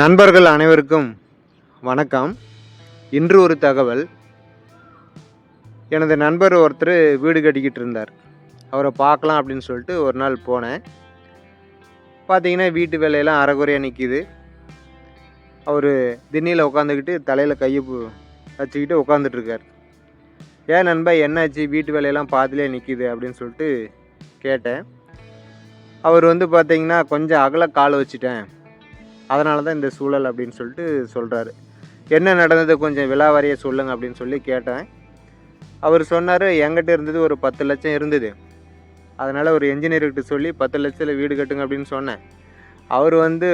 நண்பர்கள் அனைவருக்கும் வணக்கம். இன்று ஒரு தகவல். எனது நண்பர் ஒருத்தர் வீடு கட்டிக்கிட்டு இருந்தார். அவரை பார்க்கலாம் அப்படின்னு சொல்லிட்டு ஒரு நாள் போனேன். பார்த்தீங்கன்னா வீட்டு வேலையெல்லாம் அறகுறையாக நிற்கிது அவர் திண்ணியில் உட்காந்துக்கிட்டு தலையில் கையை வச்சுக்கிட்டு உட்காந்துட்ருக்கார் ஏன் நண்பா என்னாச்சு? வீட்டு வேலையெல்லாம் பார்த்துலேயே நிற்கிது அப்படின்னு சொல்லிட்டு கேட்டேன். அவர் வந்து பார்த்தீங்கன்னா கொஞ்சம் அகல கால் வச்சுட்டேன். அதனால தான் இந்த சூழல் அப்படின்னு சொல்லிட்டு சொல்கிறாரு என்ன நடந்தது கொஞ்சம் விலாவாரியை சொல்லுங்க அப்படின்னு சொல்லி கேட்டேன். அவர் சொன்னார் என்கிட்ட இருந்தது ஒரு பத்து லட்சம் இருந்தது. அதனால் ஒரு என்ஜினியர்கிட்ட சொல்லி பத்து லட்சத்தில் வீடு கட்டுங்க அப்படின்னு சொன்னேன். அவர் வந்து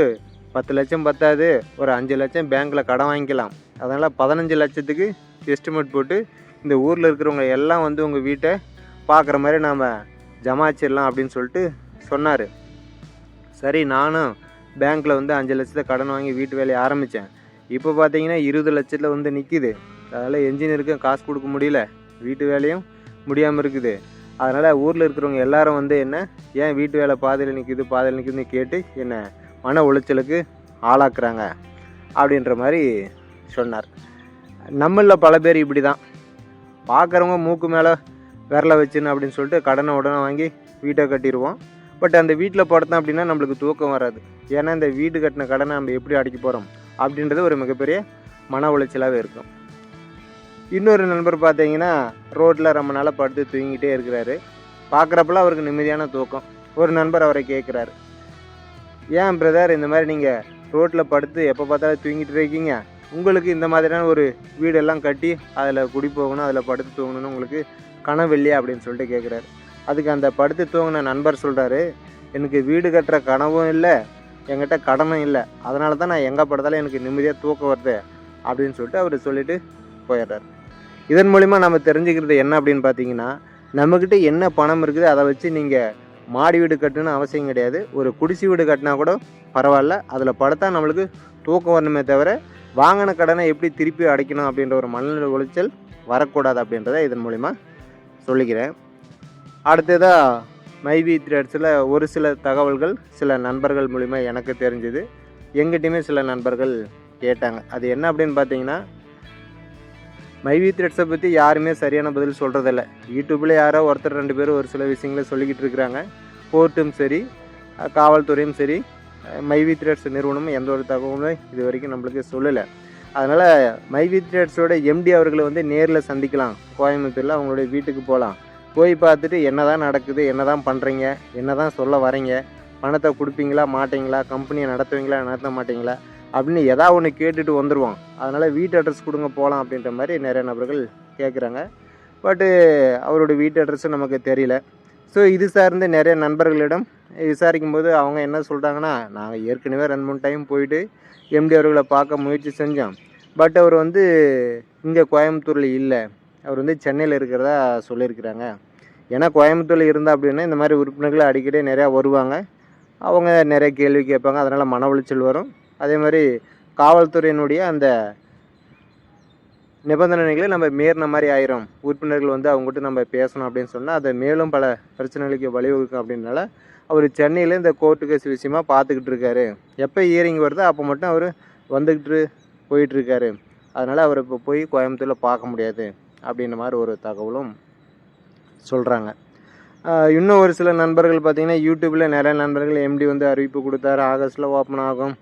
பத்து லட்சம் பத்தாது ஒரு அஞ்சு லட்சம் பேங்க்கில் கடன் வாங்கிக்கலாம். அதனால் பதினஞ்சு லட்சத்துக்கு எஸ்டிமேட் போட்டு இந்த ஊரில் இருக்கிறவங்க எல்லாம் வந்து உங்கள் வீட்டை பார்க்குற மாதிரி நாம் ஜமாச்சிடலாம் அப்படின்னு சொல்லிட்டு சொன்னார். சரி நானும் பேங்க்கில் வந்து அஞ்சு லட்சத்தை கடன் வாங்கி வீட்டு வேலையை ஆரம்பித்தேன் இப்போ பார்த்தீங்கன்னா இருபது லட்சத்தில் வந்து நிற்கிது அதனால் என்ஜினியருக்கும் காசு கொடுக்க முடியல. வீட்டு வேலையும் முடியாமல் இருக்குது. அதனால் ஊரில் இருக்கிறவங்க எல்லாரும் வந்து என்ன ஏன் வீட்டு வேலை பாதையில் நிற்கிது பாதையில் நிற்குதுன்னு கேட்டு என்னை மன உளைச்சலுக்கு ஆளாக்குறாங்க. அப்படின்ற மாதிரி சொன்னார். நம்மளில் பல பேர் இப்படி தான் பார்க்குறவங்க மூக்கு மேலே விரலை வச்சுன்னு அப்படின்னு சொல்லிட்டு கடனை உடனே வாங்கி வீட்டை கட்டிடுவோம். பட் அந்த வீட்டில் படுத்தோம் அப்படின்னா நம்மளுக்கு தூக்கம் வராது. ஏன்னா இந்த வீடு கட்டின கடனை நம்ம எப்படி அடிக்க போகிறோம் அப்படின்றது ஒரு மிகப்பெரிய மன உளைச்சலாகவே இருக்கும். இன்னொரு நண்பர் பார்த்தீங்கன்னா ரோட்டில் ரொம்ப நாளாக படுத்து தூங்கிட்டே இருக்கிறாரு. பார்க்குறப்பெல்லாம் அவருக்கு நிம்மதியான தூக்கம். ஒரு நண்பர் அவரை கேட்குறாரு ஏன் பிரதர் இந்த மாதிரி நீங்கள் ரோட்டில் படுத்து எப்போ பார்த்தாலும் தூங்கிட்டு இருக்கீங்க? உங்களுக்கு இந்த மாதிரியான ஒரு வீடெல்லாம் கட்டி அதில் குடி போகணும் அதில் படுத்து தூங்கணும்னு உங்களுக்கு கனவு இல்லையா? அப்படின்னு சொல்லிட்டு கேட்குறாரு அதுக்கு அந்த படுத்து தூங்கின நண்பர் சொல்கிறாரு எனக்கு வீடு கட்டுற கனவும் இல்லை என்கிட்ட கடனும் இல்லை. அதனால தான் நான் எங்கே படுத்தாலும் எனக்கு நிம்மதியாக தூக்கம் வருது அப்படின்னு சொல்லிட்டு அவர் சொல்லிவிட்டு போயிடுறாரு. இதன் மூலிமா நம்ம தெரிஞ்சுக்கிறது என்ன அப்படின்னு பார்த்தீங்கன்னா நம்மக்கிட்ட என்ன பணம் இருக்குது அதை வச்சு நீங்கள் மாடி வீடு கட்டணும்னு அவசியம் கிடையாது. ஒரு குடிசை வீடு கட்டினா கூட பரவாயில்ல அதில் படுத்தா நம்மளுக்கு தூக்கம் வரணுமே தவிர வாங்கின கடனை எப்படி திருப்பி அடைக்கணும் அப்படின்ற ஒரு மனநிலை உளைச்சல் வரக்கூடாது அப்படின்றத இதன் மூலிமா சொல்லிக்கிறேன். அடுத்ததாக மைவி த்ரெட்ஸில் ஒரு சில தகவல்கள் சில நண்பர்கள் மூலிமா எனக்கு தெரிஞ்சுது. எங்கிட்டையுமே சில நண்பர்கள் கேட்டாங்க. அது என்ன அப்படின்னு பார்த்தீங்கன்னா மைவி த்ரெட்ஸை பற்றி யாருமே சரியான பதில் சொல்கிறதில்ல யூடியூப்பில் யாரோ ஒருத்தர் ரெண்டு பேரும் ஒரு சில விஷயங்களை சொல்லிக்கிட்டு இருக்கிறாங்க. கோர்ட்டும் சரி காவல்துறையும் சரி மைவி த்ரெட்ஸ் நிறுவனமும் எந்த ஒரு தகவலும் இது வரைக்கும் நம்மளுக்கு சொல்லலை. அதனால் மைவி த்ரெட்ஸோட எம்டி அவர்களை வந்து நேரில் சந்திக்கலாம். கோயம்புத்தூரில் அவங்களுடைய வீட்டுக்கு போகலாம் போய் பார்த்துட்டு என்ன தான் நடக்குது என்ன தான் பண்ணுறீங்க என்ன தான் சொல்ல வரீங்க பணத்தை கொடுப்பீங்களா மாட்டீங்களா கம்பெனியை நடத்துவீங்களா நடத்த மாட்டீங்களா அப்படின்னு எதா ஒன்று கேட்டுட்டு வந்துடுவோம் அதனால் வீட்டு அட்ரஸ் கொடுங்க போகலாம் அப்படின்ற மாதிரி நிறைய நபர்கள் கேட்குறாங்க பட்டு அவரோட வீட்டு அட்ரஸும் நமக்கு தெரியல. ஸோ இது சார்ந்து நிறைய நண்பர்களிடம் விசாரிக்கும் போது அவங்க என்ன சொல்கிறாங்கன்னா நாங்கள் ஏற்கனவே ரெண்டு மூணு டைம் போயிட்டு எம்டி அவர்களை பார்க்க முயற்சி செஞ்சோம். பட் அவர் வந்து இங்கே கோயம்புத்தூரில் இல்லை. அவர் வந்து சென்னையில் இருக்கிறதா சொல்லியிருக்கிறாங்க. ஏன்னா கோயம்புத்தூரில் இருந்தால் அப்படின்னா இந்த மாதிரி உறுப்பினர்கள் அடிக்கடி நிறையா வருவாங்க. அவங்க நிறைய கேள்வி கேட்பாங்க. அதனால் மன உளைச்சல் வரும். அதே மாதிரி காவல்துறையினுடைய அந்த நிபந்தனைகளை நம்ம மீறின மாதிரி ஆயிரும். உறுப்பினர்கள் வந்து அவங்ககிட்ட நம்ம பேசணும் அப்படின்னு சொன்னால் அதை மேலும் பல பிரச்சனைகளுக்கு வழிவகுக்கும் அப்படின்னால அவர் சென்னையில் இந்த கோர்ட்டு கேஸ் விஷயமா பார்த்துக்கிட்டு இருக்காரு. எப்போ இயரிங் வருதோ அப்போ மட்டும் அவர் வந்துக்கிட்டு போயிட்டுருக்காரு அதனால் அவர் இப்போ போய் கோயம்புத்தூரில் பார்க்க முடியாது. அப்படின்ற மாதிரி ஒரு தகவலும் சொல்கிறாங்க இன்னும் ஒரு சில நண்பர்கள் பார்த்திங்கன்னா யூடியூப்பில் நிறைய நண்பர்கள் எம்டி வந்து அறிவிப்பு கொடுத்தாரு. ஆகஸ்ட்டில் ஓப்பன் ஆகும்.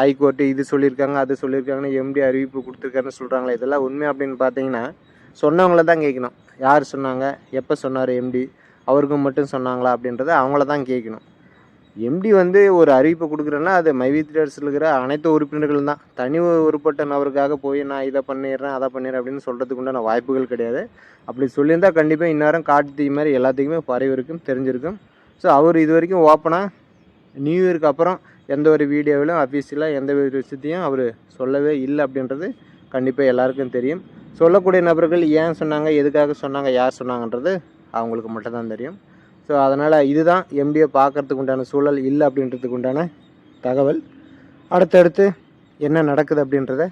ஹைகோர்ட்டு இது சொல்லியிருக்காங்க அது சொல்லியிருக்காங்கன்னு எம்டி அறிவிப்பு கொடுத்துருக்காருன்னு சொல்கிறாங்களே இதெல்லாம் உண்மை அப்படின்னு பார்த்தீங்கன்னா சொன்னவங்கள தான் கேட்கணும். யார் சொன்னாங்க? எப்போ சொன்னார் எம்டி அவருக்கும் மட்டும் சொன்னாங்களா அப்படின்றத அவங்கள தான் கேட்கணும். எம்டி வந்து ஒரு அறிவிப்பு கொடுக்குறேன்னா அது மைவி த்ரேட்ஸில் இருக்கிற அனைத்து உறுப்பினர்களும் தான். தனி ஒருப்பட்ட நபருக்காக போய் நான் இதை பண்ணிடுறேன் அதை பண்ணிடுறேன் அப்படின்னு சொல்கிறதுக்கு உண்டான வாய்ப்புகள் கிடையாது. அப்படி சொல்லியிருந்தால் கண்டிப்பாக இந்நேரம் காட்டு தீ மாதிரி எல்லாத்துக்குமே பரவி இருக்கும் தெரிஞ்சிருக்கும். ஸோ அவர் இது வரைக்கும் ஓப்பனாக நியூ இயருக்கு அப்புறம் எந்த ஒரு வீடியோவிலும் அஃபீஷியலாக எந்த ஒரு விஷயத்தையும் அவர் சொல்லவே இல்லை அப்படின்றது கண்டிப்பாக எல்லாருக்கும் தெரியும். சொல்லக்கூடிய நபர்கள் ஏன் சொன்னாங்க எதுக்காக சொன்னாங்க யார் சொன்னாங்கன்றது அவங்களுக்கு மட்டும்தான் தெரியும். ஸோ அதனால் இதுதான் எம்டியை பார்க்கறதுக்கு உண்டான சூழல் இல்லை அப்படின்றதுக்கு உண்டான தகவல். அடுத்தடுத்து என்ன நடக்குது அப்படின்றத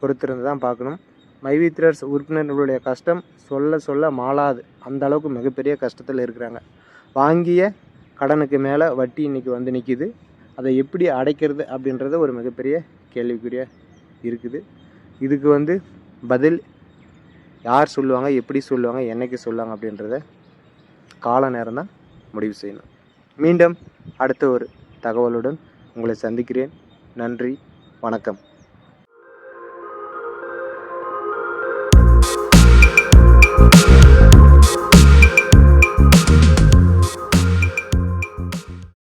பொறுத்திருந்து தான் பார்க்கணும். மைவித்ரர்ஸ் உறுப்பினர்களுடைய கஷ்டம் சொல்ல சொல்ல மாளாது. அந்த அளவுக்கு மிகப்பெரிய கஷ்டத்தில் இருக்கிறாங்க. வாங்கிய கடனுக்கு மேலே வட்டி இன்றைக்கி வந்து நிற்கிது அதை எப்படி அடைக்கிறது அப்படின்றது ஒரு மிகப்பெரிய கேள்விக்குறியாக இருக்குது. இதுக்கு வந்து பதில் யார் சொல்லுவாங்க எப்படி சொல்லுவாங்க என்னைக்கு சொல்லுவாங்க அப்படின்றத கால நேரம் தான் முடிவு செய்யணும். மீண்டும் அடுத்த ஒரு தகவலுடன் உங்களை சந்திக்கிறேன். நன்றி வணக்கம்.